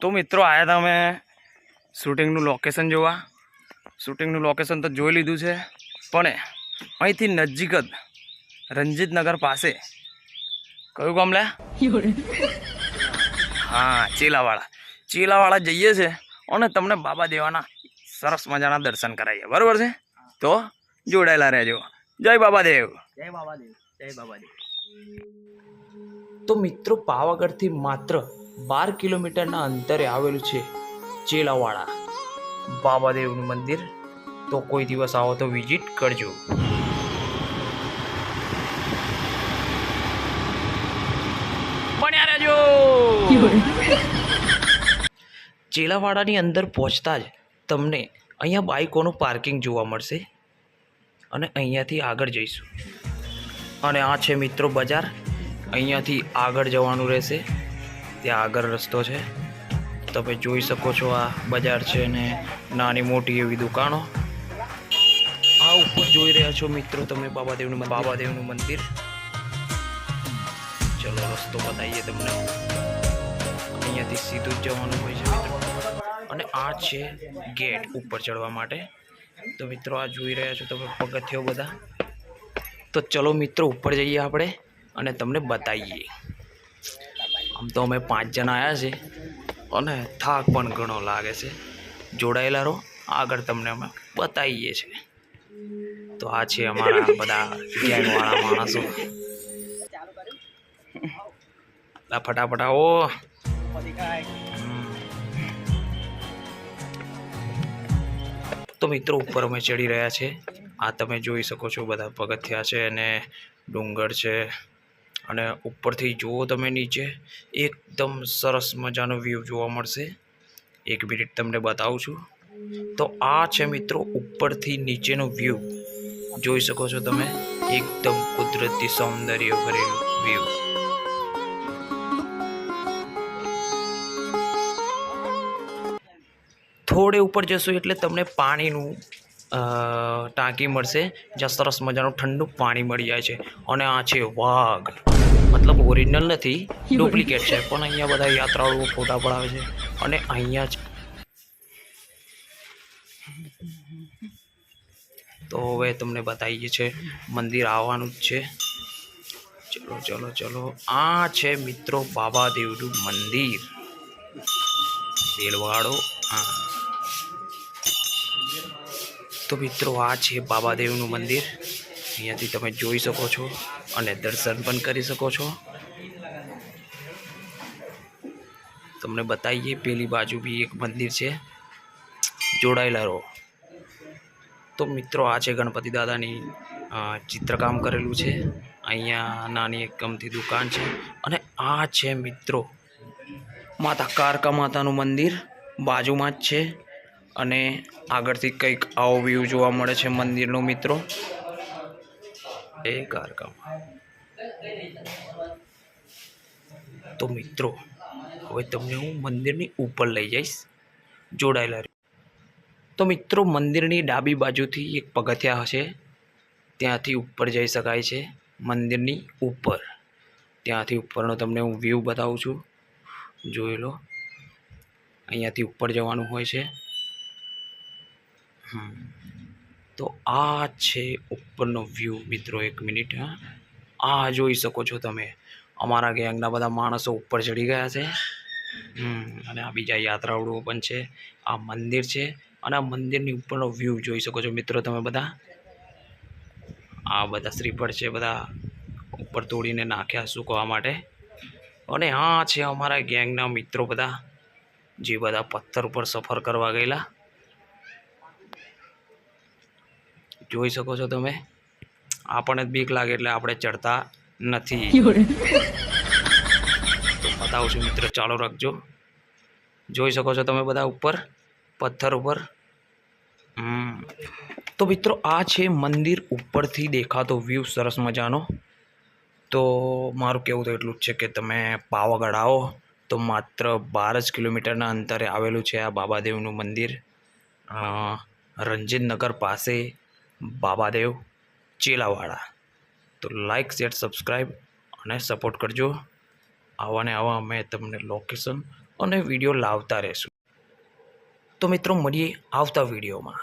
તો મિત્રો આવ્યા હતા અમે શૂટિંગનું લોકેશન જોવા. શૂટિંગનું લોકેશન તો જોઈ લીધું છે પણ અહીંથી નજીક જ રંજીતનગર પાસે. કયું ગામ લે? હા ચીલાવાળા ચીલાવાળા જઈએ છે અને તમને બાબા દેવાના સરસ મજાના દર્શન કરાવીએ. બરાબર છે? તો જોડાયેલા રહેજો. જય બાબા દેવ. જય બાબાદેવ જય બાબાદેવ તો મિત્રો પાવાગઢથી માત્ર બાર કિલોમીટરના અંતરે આવેલું છે ચેલાવાડા. બાબાદેવનું મંદિર. તો કોઈ દિવસ આવો તો વિઝિટ કરજો. ચેલાવાડાની અંદર પહોંચતા જ તમને અહીંયા બાઇકોનું પાર્કિંગ જોવા મળશે અને અહીંયાથી આગળ જઈશું. અને આ છે મિત્રો બજાર. અહીંયાથી આગળ જવાનું રહેશે. ત્યાં આગળ રસ્તો છે. તમે જોઈ શકો છો આ બજાર છે ને નાની મોટી એવી દુકાનો. આ ઉપર જોઈ રહ્યા છો મિત્રો તમે બાબાદેવનું બાબાદેવનું મંદિર. ચલો રસ્તો બતાવીએ તમને. અહીંયાથી સીધું જ જવાનું હોય છે મિત્રો. અને આ છે ગેટ ઉપર ચડવા માટે. તો મિત્રો આ જોઈ રહ્યા છો તમે પગથિયો બધા. તો ચલો મિત્રો ઉપર જઈએ આપણે અને તમને બતાવીએ. આમ તો અમે પાંચ જણા આવ્યા છે અને થાક પણ ઘણો લાગે છે. જોડાયેલા રહો. આગળ તમને અમે બતાવીએ છીએ. તો આ છે અમારા બધા ગેંગવાળા માણસો. ફટાફટ આવો. તો મિત્રો, ઉપર અમે ચડી રહ્યા છે. આ તમે જોઈ શકો છો બધા પગથિયા છે અને ડુંગર છે. અને ઉપરથી જુઓ તમે નીચે, એકદમ સરસ મજાનો વ્યૂ જોવા મળશે. એક મિનિટ તમને બતાવું છું. તો આ છે મિત્રો ઉપરથી નીચેનો વ્યૂ જોઈ શકો છો તમે? એકદમ કુદરતી સૌંદર્ય ભરેલું વ્યૂ થોડે ઉપર જશો એટલે તમને પાણીનું ટાંકી મળશે, જ્યાં સરસ મજાનું ઠંડુ પાણી મળી જાય છે. અને આ છે વાઘ. મતલબ ઓરિજિનલ નથી ડુપ્લિકેટ છે પણ અહીંયા બધા યાત્રાળુઓ ફોટા પડાવે છે અને અહીંયા જ. તો હવે તમને બતાવીએ છે મંદિર આવવાનું જ છે. ચલો ચલો ચલો. આ છે મિત્રો બાબાદેવનું મંદિર. બેલવાડો આ તો મિત્રો આ છે બાબાદેવનું મંદિર. અહીંયાથી તમે જોઈ શકો છો અને દર્શન પણ કરી શકો છો. તમને બતાવીએ, પેલી બાજુ બી એક મંદિર છે. જોડાયેલા રહો. તો મિત્રો, આ છે ગણપતિ દાદાની ચિત્રકામ કરેલું છે. અહીંયા નાની એક ગમતી દુકાન છે. અને આ છે મિત્રો, માતા કારકા માતાનું મંદિર. બાજુમાં જ છે. અને આગળથી કંઈક આવો વ્યૂ જોવા મળે છે મંદિરનો મિત્રો. એ કારકામાં તો મિત્રો, હવે તમને હું મંદિરની ઉપર લઈ જઈશ. જોડાયેલા. તો મિત્રો, મંદિરની ડાબી બાજુથી એક પગથિયા હશે. ત્યાંથી ઉપર જઈ શકાય છે, મંદિરની ઉપર. ત્યાંથી ઉપરનો તમને હું વ્યૂ બતાવું છું. જોઈ લો. અહીંયાથી ઉપર જવાનું હોય છે. હમ. તો આ છે ઉપરનો વ્યૂ મિત્રો, એક મિનિટ, હા. આ જોઈ શકો છો તમે. અમારા ગેંગના બધા માણસો ઉપર ચડી ગયા છે. અને આ બીજા યાત્રાળુઓ પણ છે. આ મંદિર છે અને આ મંદિરની ઉપરનો વ્યૂ જોઈ શકો છો મિત્રો તમે બધા. આ બધા શ્રીફળ છે બધા ઉપર તોડીને નાખ્યા સૂકવા માટે. અને આ છે અમારા ગેંગના મિત્રો બધા, જે બધા પથ્થર ઉપર સફર કરવા ગયેલા. જોઈ શકો છો તમે. આપણને બીક લાગે એટલે આપણે ચડતા નથી. તો બતાવું છું મિત્ર ચાલો રાખજો. જોઈ શકો છો તમે બધા ઉપર પથ્થર ઉપર. તો મિત્રો આ છે મંદિર ઉપરથી દેખાતો વ્યૂ સરસ મજાનો. તો મારું કહેવું તો એટલું જ છે કે તમે પાવાગઢ આવો તો માત્ર બાર જ કિલોમીટરના અંતરે આવેલું છે આ બાબાદેવનું મંદિર. રંજીતનગર પાસે બાબાદેવ ચેલાવાળા. તો લાઇક શેર સબસ્ક્રાઈબ અને સપોર્ટ કરજો. આવા ને આવા અમે તમને લોકેશન અને વીડિયો લાવતા રહેશું. તો મિત્રો મળીએ આવતા વિડીયોમાં